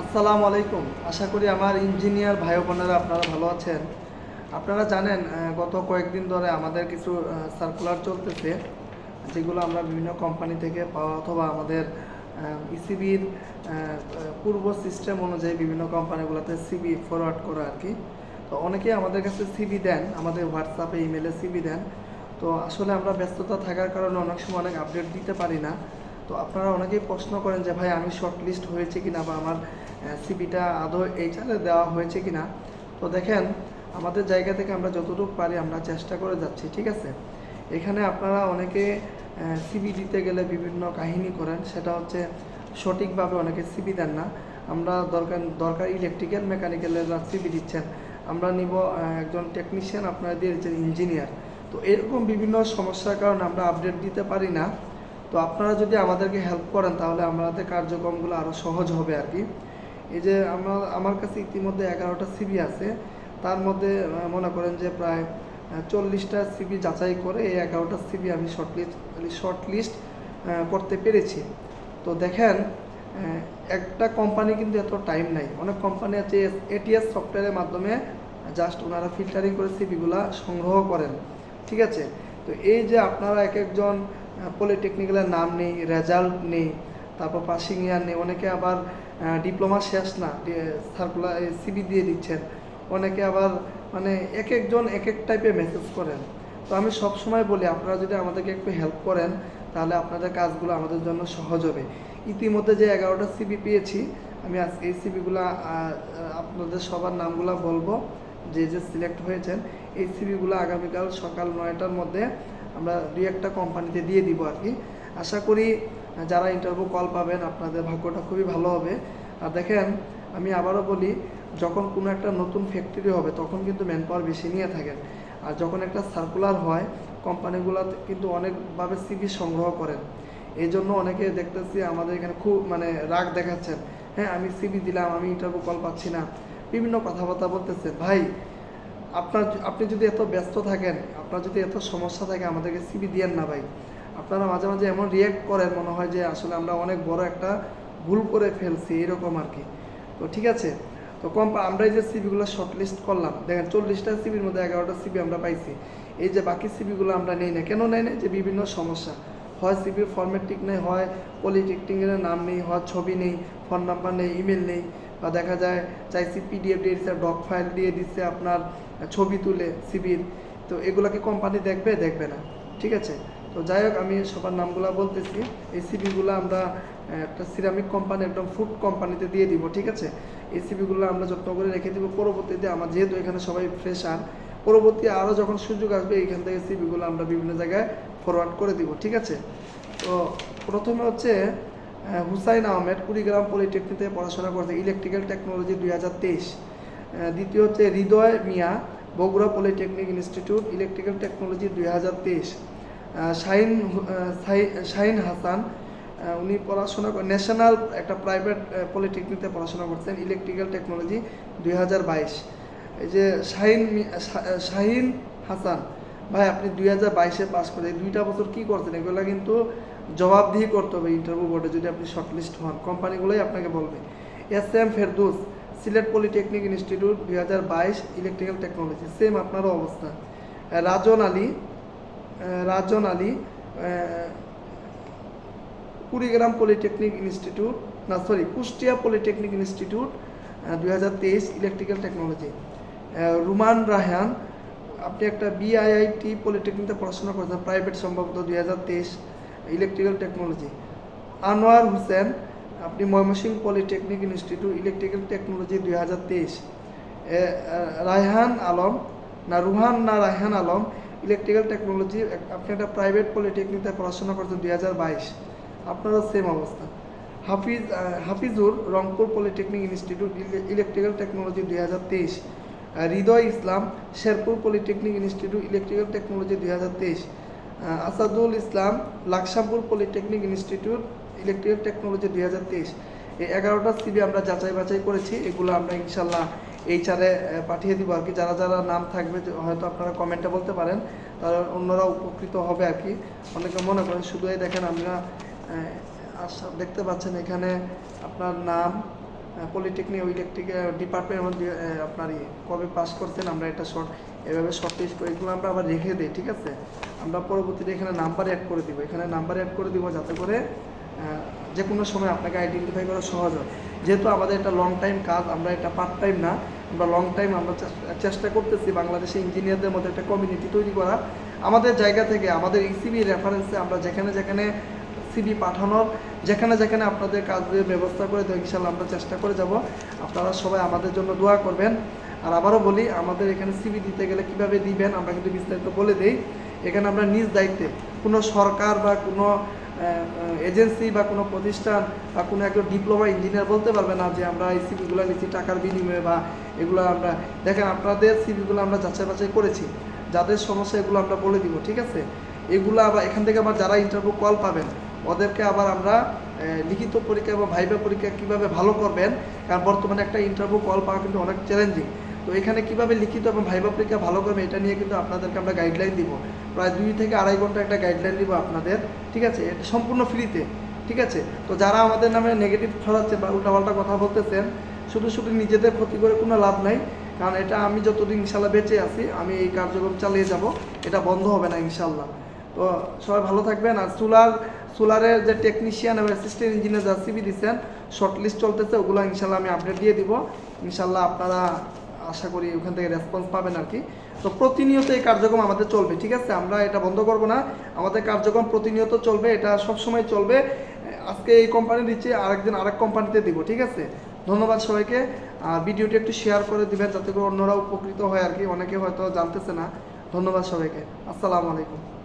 আসসালামু আলাইকুম। আশা করি আমার ইঞ্জিনিয়ার ভাই বোনেরা আপনারা ভালো আছেন। আপনারা জানেন গত কয়েকদিন ধরে আমাদের কিছু সার্কুলার চলতেছে, যেগুলো আমরা বিভিন্ন কোম্পানি থেকে পাওয়া অথবা আমাদের ইসিবির পূর্ব সিস্টেম অনুযায়ী বিভিন্ন কোম্পানিগুলোতে সিবি ফরওয়ার্ড করা আর কি। তো অনেকেই আমাদের কাছে সিবি দেন, আমাদের হোয়াটসঅ্যাপে ইমেলে সিবি দেন। তো আসলে আমরা ব্যস্ততা থাকার কারণে অনেক সময় অনেক আপডেট দিতে পারি না। তো আপনারা অনেকেই প্রশ্ন করেন যে, ভাই, আমি শর্ট লিস্ট হয়েছে কিনা বা আমার সিবিটা আদৌ এই এইচআরে দেওয়া হয়েছে কিনা? তো দেখেন, আমাদের জায়গা থেকে আমরা যতটুকু পারি আমরা চেষ্টা করে যাচ্ছি, ঠিক আছে? এখানে আপনারা অনেকে সিবি দিতে গেলে বিভিন্ন কাহিনী করেন, সেটা হচ্ছে সঠিকভাবে অনেকে সিবি দেন না। আমরা দরকার দরকার ইলেকট্রিক্যাল মেকানিক্যালেরা সিবি দিচ্ছেন, আমরা নিব একজন টেকনিশিয়ান আপনারা দিয়ে দিচ্ছেন ইঞ্জিনিয়ার তো এরকম বিভিন্ন সমস্যার কারণে আমরা আপডেট দিতে পারি না। তো আপনারা যদি আমাদেরকে হেল্প করেন, তাহলে আমাদের কার্যক্রমগুলো আরও সহজ হবে আর কি। এই যে আমার আমার কাছে ইতিমধ্যে এগারোটা সিবি আছে, তার মধ্যে মনে করেন যে প্রায় চল্লিশটা সিবি যাচাই করে এই এগারোটা সিবি আমি শর্ট লিস্ট শর্ট লিস্ট করতে পেরেছি। তো দেখেন একটা কোম্পানি কিন্তু এত টাইম নাই। অনেক কোম্পানি আছে এটিএস সফটওয়্যারের মাধ্যমে জাস্ট ওনারা ফিল্টারিং করে সিবিগুলা সংগ্রহ করেন। ঠিক আছে? তো এই যে আপনারা এক একজন পলিটেকনিক্যালের নাম নেই রেজাল্ট নেই তারপর পাসিং ইয়ার নেই, অনেকে আবার ডিপ্লোমা শেষ না সার্কুলার সিবি দিয়ে দিচ্ছেন। অনেকে আবার মানে এক একজন এক এক টাইপের মেসেজ করেন। তো আমি সব সময় বলি, আপনারা যদি আমাদেরকে একটু হেল্প করেন, তাহলে আপনাদের কাজগুলো আমাদের জন্য সহজ হবে। ইতিমধ্যে যে এগারোটা সিবি পেয়েছি, আমি আজকে এই সিবিগুলো আপনাদের সবার নামগুলো বলব, যে যে সিলেক্ট হয়েছেন। এই সিবিগুলো আগামীকাল সকাল নয়টার মধ্যে আমরা দুই একটা কোম্পানিতে দিয়ে দিব আর কি। আশা করি যারা ইন্টারভিউ কল পাবেন, আপনাদের ভাগ্যটা খুবই ভালো হবে। আর দেখেন, আমি আবারও বলি, যখন কোনো একটা নতুন ফ্যাক্টরি হবে, তখন কিন্তু ম্যান পাওয়ার বেশি নিয়ে থাকেন। আর যখন একটা সার্কুলার হয় কোম্পানিগুলো কিন্তু অনেকভাবে সিবি সংগ্রহ করেন। এই জন্য অনেকে দেখতেছি আমাদের এখানে খুব মানে রাগ দেখাচ্ছেন। হ্যাঁ আমি সিবি দিলাম, আমি ইন্টারভিউ কল পাচ্ছি না। বিভিন্ন কথাবার্তা বলতেছেন, ভাই, আপনার, আপনি যদি এত ব্যস্ত থাকেন, আপনার যদি এত সমস্যা থাকে, আমাদেরকে সিবি দিয়েন না ভাই। আপনারা মাঝে মাঝে এমন রিয়েক্ট করেন মনে হয় যে আসলে আমরা অনেক বড় একটা ভুল করে ফেলছি, এরকম আর কি তো ঠিক আছে? তো কম আমরা এই যে সিবিগুলো শর্ট লিস্ট করলাম, দেখেন চল্লিশটা সিবির মধ্যে এগারোটা সিবি আমরা পাইছি। এই যে বাকি সিবিগুলো আমরা নেই না। কেন নেই না? যে বিভিন্ন সমস্যা। হয় সিবির ফর্মেট ঠিক নেই, হয় পলিটেকনিকের নাম নেই, হয় ছবি নেই ফোন নাম্বার নেই ইমেল নেই, বা দেখা যায় চাইছি পিডিএফ দিয়ে দিচ্ছে ডক ফাইল দিয়ে দিচ্ছে আপনার ছবি তুলে সিবির তো এগুলো কি কোম্পানি দেখবে? দেখবে না। ঠিক আছে? তো যাই হোক, আমি সবার নামগুলো বলতেছি। এই সিবিগুলো আমরা একটা সিরামিক কোম্পানি একদম ফুড কোম্পানিতে দিয়ে দিব, ঠিক আছে? এই সিবিগুলো আমরা যত্ন করে রেখে দিব। পরবর্তীতে আমার, যেহেতু এখানে সবাই ফ্রেশার পরবর্তী আরও যখন সুযোগ আসবে এইখান থেকে সিবিগুলো আমরা বিভিন্ন জায়গায় ফরওয়ার্ড করে দিব, ঠিক আছে? তো প্রথমে হচ্ছে হুসাইন আহমেদ কুড়িগ্রাম পলিটেকনিকে পড়াশোনা করছে ইলেকট্রিক্যাল টেকনোলজি দুই হাজার তেইশ। দ্বিতীয় হচ্ছে Hridoy Mia, Bogura polytechnic institute electrical technology দুই হাজার তেইশ। শাহিন শাহিন হাসান উনি পড়াশোনা ন্যাশনাল একটা প্রাইভেট পলিটেকনিকে পড়াশোনা করছেন, ইলেকট্রিক্যাল টেকনোলজি, দুই হাজার বাইশ। এই যে শাহিন শাহিন হাসান, ভাই আপনি দুই হাজার বাইশে পাস করে দুইটা বছর কী করছেন? এগুলো কিন্তু জবাবদিহি করতে হবে ইন্টারভিউ বোর্ডে যদি আপনি শর্টলিস্ট হন। কোম্পানিগুলোই আপনাকে বলবে। S M Ferdous, Sylhet polytechnic institute, দুই হাজার বাইশ, ইলেকট্রিক্যাল টেকনোলজি সেম আপনারও অবস্থা। রাজন আলী রাজন আলী কুড়িগ্রাম পলিটেকনিক ইনস্টিটিউট, না সরি কুষ্টিয়া পলিটেকনিক ইনস্টিটিউট দুই হাজার তেইশ ইলেকট্রিক্যাল টেকনোলজি। রুমান রাহান, আপনি একটা বিআইআইটি পলিটেকনিকে পড়াশোনা করেছেন, প্রাইভেট সম্ভবত দুই হাজার তেইশ ইলেকট্রিক্যাল টেকনোলজি। আনোয়ার হোসেন, আপনি Mymensingh polytechnic institute, electrical technology দুই হাজার তেইশ। রায়হান আলম, না, রুহান, না, রায়হান আলম ইলেকট্রিক্যাল টেকনোলজি আপনি একটা প্রাইভেট পলিটেকনিকে পড়াশোনা করছেন দুই হাজার বাইশ, আপনারও সেম অবস্থা। Hafiz Hafizur Rangpur polytechnic institute electrical technology দুই হাজার তেইশ Hridoy Islam Sherpur polytechnic institute electrical technology দুই হাজার তেইশ Asadul Islam Laksampur polytechnic institute electrical technology দুই হাজার তেইশ। এই এগারোটা সিবি আমরা যাচাই বাছাই করেছি, এগুলো আমরা ইনশাল্লাহ এইচআরে পাঠিয়ে দিব আর কি। যারা যারা নাম থাকবে হয়তো আপনারা কমেন্টে বলতে পারেন তারা অন্যরা উপকৃত হবে আর কি। অনেকে মনে করেন শুধু এই দেখেন আমরা দেখতে পাচ্ছেন এখানে আপনার নাম পলিটেকনিক ইলেকট্রিক ডিপার্টমেন্ট আপনার ইয়ে, কবে পাস করতেন আমরা এটা শর্ট এভাবে শর্ট লিস্ট করে এগুলো আমরা আবার রেখে দিই ঠিক আছে? আমরা পরবর্তীতে এখানে নাম্বার অ্যাড করে দিব। এখানে নাম্বার অ্যাড করে দিব যাতে করে যে কোনো সময় আপনাকে আইডেন্টিফাই করা সহজ হয়। যেহেতু আমাদের এটা লং টাইম কাজ আমরা এটা পার্ট টাইম না আমরা লং টাইম আমরা চেষ্টা করতেছি বাংলাদেশে ইঞ্জিনিয়ারদের মধ্যে একটা কমিউনিটি তৈরি করা। আমাদের জায়গা থেকে, আমাদের ইসিবি রেফারেন্সে আমরা যেখানে যেখানে সিবি পাঠানোর, যেখানে যেখানে আপনাদের কাজের ব্যবস্থা করে দেবো ইনশাল্লাহ আমরা চেষ্টা করে যাব। আপনারা সবাই আমাদের জন্য দোয়া করবেন। আর আবারও বলি, আমাদের এখানে সিবি দিতে গেলে কীভাবে দিবেন, আমরা কিন্তু বিস্তারিত বলে দিই। এখানে আমরা নিজ দায়িত্বে, কোনো সরকার বা কোনো এজেন্সি বা কোনো প্রতিষ্ঠান বা কোনো একজন ডিপ্লোমা ইঞ্জিনিয়ার বলতে পারবে না যে আমরা এই সিভিগুলো নিচ্ছি টাকার বিনিময়ে বা এগুলো আমরা, দেখেন আপনাদের সিভিগুলো আমরা যাচাই বাছাই করেছি। যাদের সমস্যা এগুলো আমরা বলে দিব, ঠিক আছে? এগুলো আবার এখান থেকে আবার যারা ইন্টারভিউ কল পাবেন, ওদেরকে আবার আমরা লিখিত পরীক্ষা বা ভাইবা পরীক্ষা কীভাবে ভালো করবেন? কারণ বর্তমানে একটা ইন্টারভিউ কল পাওয়া কিন্তু অনেক চ্যালেঞ্জিং তো এখানে কীভাবে লিখিত এবং ভাইবা পরীক্ষা ভালো করবে এটা নিয়ে কিন্তু আপনাদেরকে আমরা গাইডলাইন দিব। প্রায় দুই থেকে আড়াই ঘণ্টা একটা গাইডলাইন দিব আপনাদের, ঠিক আছে? এটা সম্পূর্ণ ফ্রিতে ঠিক আছে? তো যারা আমাদের নামে নেগেটিভ ছড়াচ্ছে বা উল্টাপাল্টা কথা বলতেছেন, শুধু শুধু নিজেদের ক্ষতি করে কোনো লাভ নাই, কারণ এটা আমি যতদিন ইনশাল্লাহ বেঁচে আছি, আমি এই কার্যক্রম চালিয়ে যাব, এটা বন্ধ হবে না ইনশাল্লাহ। তো সবাই ভালো থাকবেন। আর সোলার, সোলারের যে টেকনিশিয়ান এবং অ্যাসিস্ট্যান্ট ইঞ্জিনিয়ার যা সিবি দিচ্ছেন শর্ট লিস্ট চলতেছে, ওগুলো ইনশাল্লাহ আমি আপডেট দিয়ে দিব। ইনশাল্লাহ আপনারা আশা করি ওখান থেকে রেসপন্স পাবেন আর কি তো প্রতিনিয়ত এই কার্যক্রম আমাদের চলবে, ঠিক আছে? আমরা এটা বন্ধ করব না। আমাদের কার্যক্রম প্রতিনিয়ত চলবে, এটা সব সময় চলবে। আজকে এই কোম্পানি দিচ্ছি, আরেকদিন আরেক কোম্পানিতে দিব, ঠিক আছে? ধন্যবাদ সবাইকে। আর ভিডিওটি একটু শেয়ার করে দিবেন, যাতে করে অন্যরা উপকৃত হয় আর কি অনেকে হয়তো জানতেছে না। ধন্যবাদ সবাইকে। আসসালামু আলাইকুম।